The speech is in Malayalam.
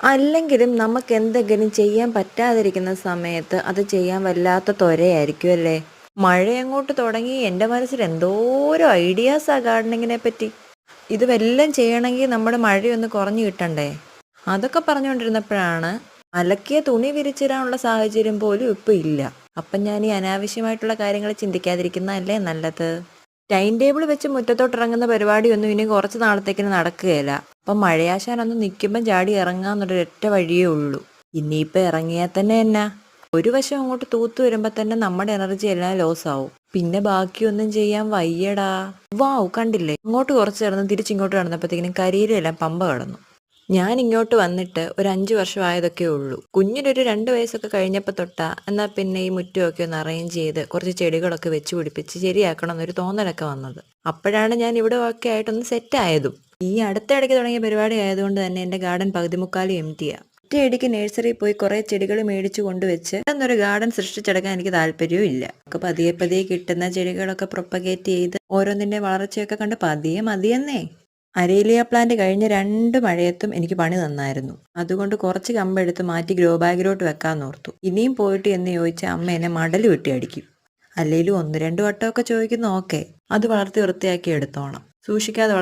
അല്ലെങ്കിലും നമുക്ക് എന്തെങ്കിലും ചെയ്യാൻ പറ്റാതിരിക്കുന്ന സമയത്ത് അത് ചെയ്യാൻ വല്ലാത്ത ത്വരയായിരിക്കും അല്ലേ മഴ അങ്ങോട്ട് തുടങ്ങി എന്റെ മനസ്സിൽ എന്തോരോ ഐഡിയാസാ ഗാർഡനിങ്ങിനെ പറ്റി. ഇത് ചെയ്യണമെങ്കിൽ നമ്മുടെ മഴയൊന്ന് കുറഞ്ഞു കിട്ടണ്ടേ? അതൊക്കെ പറഞ്ഞുകൊണ്ടിരുന്നപ്പോഴാണ് അലക്കിയ തുണി വിരിച്ചിടാനുള്ള സാഹചര്യം പോലും ഇപ്പം ഇല്ല. അപ്പം ഞാൻ ഈ അനാവശ്യമായിട്ടുള്ള കാര്യങ്ങൾ ചിന്തിക്കാതിരിക്കുന്നതല്ലേ നല്ലത്? ടൈം ടേബിൾ വെച്ച് മുറ്റത്തോട്ട് ഇറങ്ങുന്ന പരിപാടിയൊന്നും ഇനി കുറച്ച് നാളത്തേക്കിന് നടക്കുകയില്ല. അപ്പം മഴയാശാനൊന്ന് നിൽക്കുമ്പം ചാടി ഇറങ്ങാന്നുള്ളൊരു ഒറ്റ വഴിയേ ഉള്ളൂ. ഇനിയിപ്പോൾ ഇറങ്ങിയാൽ തന്നെ എന്നാ? ഒരു വശം അങ്ങോട്ട് തൂത്ത് വരുമ്പോൾ തന്നെ നമ്മുടെ എനർജി എല്ലാം ലോസ് ആവും. പിന്നെ ബാക്കിയൊന്നും ചെയ്യാൻ വയ്യടാ. വാവ് കണ്ടില്ലേ? ഇങ്ങോട്ട് കുറച്ച് കിടന്ന് തിരിച്ചിങ്ങോട്ട് കിടന്നപ്പോഴത്തേക്കിനും കരിയിലെല്ലാം പമ്പ കടന്നു. ഞാൻ ഇങ്ങോട്ട് വന്നിട്ട് ഒരു അഞ്ച് വർഷമായതൊക്കെ ഉള്ളൂ. കുഞ്ഞിനൊരു രണ്ട് വയസ്സൊക്കെ കഴിഞ്ഞപ്പോൾ തൊട്ടാ എന്നാൽ പിന്നെ ഈ മുറ്റമൊക്കെ ഒന്ന് അറേഞ്ച് ചെയ്ത് കുറച്ച് ചെടികളൊക്കെ വെച്ച് പിടിപ്പിച്ച് ശരിയാക്കണം എന്നൊരു തോന്നലൊക്കെ വന്നത്. അപ്പോഴാണ് ഞാൻ ഇവിടെ ഒക്കെ ആയിട്ടൊന്ന് സെറ്റ് ആയതും. ഈ അടുത്തിടയ്ക്ക് തുടങ്ങിയ പരിപാടി ആയതുകൊണ്ട് തന്നെ എന്റെ ഗാർഡൻ പകുതി മുക്കാലും എം ടിയാ ഒറ്റയടിക്ക് നഴ്സറിയിൽ പോയി കുറേ ചെടികൾ മേടിച്ചു കൊണ്ടുവച്ച് എന്നൊരു ഗാർഡൻ സൃഷ്ടിച്ചെടുക്കാൻ എനിക്ക് താല്പര്യവും ഇല്ല. നമുക്ക് പതിയെ പതിയെ കിട്ടുന്ന ചെടികളൊക്കെ പ്രൊപ്പഗേറ്റ് ചെയ്ത് ഓരോന്നിന്റെ വളർച്ചയൊക്കെ കണ്ട് പതിയെ മതിയെന്നേ. അരേലിയ പ്ലാന്റ് കഴിഞ്ഞ രണ്ട് മഴയത്തും എനിക്ക് പണി നന്നായിരുന്നു. അതുകൊണ്ട് കുറച്ച് കമ്പെടുത്ത് മാറ്റി ഗ്രോ ബാഗിലോട്ട് വെക്കാൻ ഓർത്തു. ഇനിയും പോയിട്ട് എന്ന് ചോദിച്ച അമ്മ എന്നെ മടൽ വെട്ടി അടിക്കും. അല്ലെങ്കിലും ഒന്ന് രണ്ട് വട്ടമൊക്കെ ചോദിക്കുന്ന ഓക്കെ അത് വളർത്തി വൃത്തിയാക്കി എടുത്തോണം. സൂക്ഷിക്കാതെ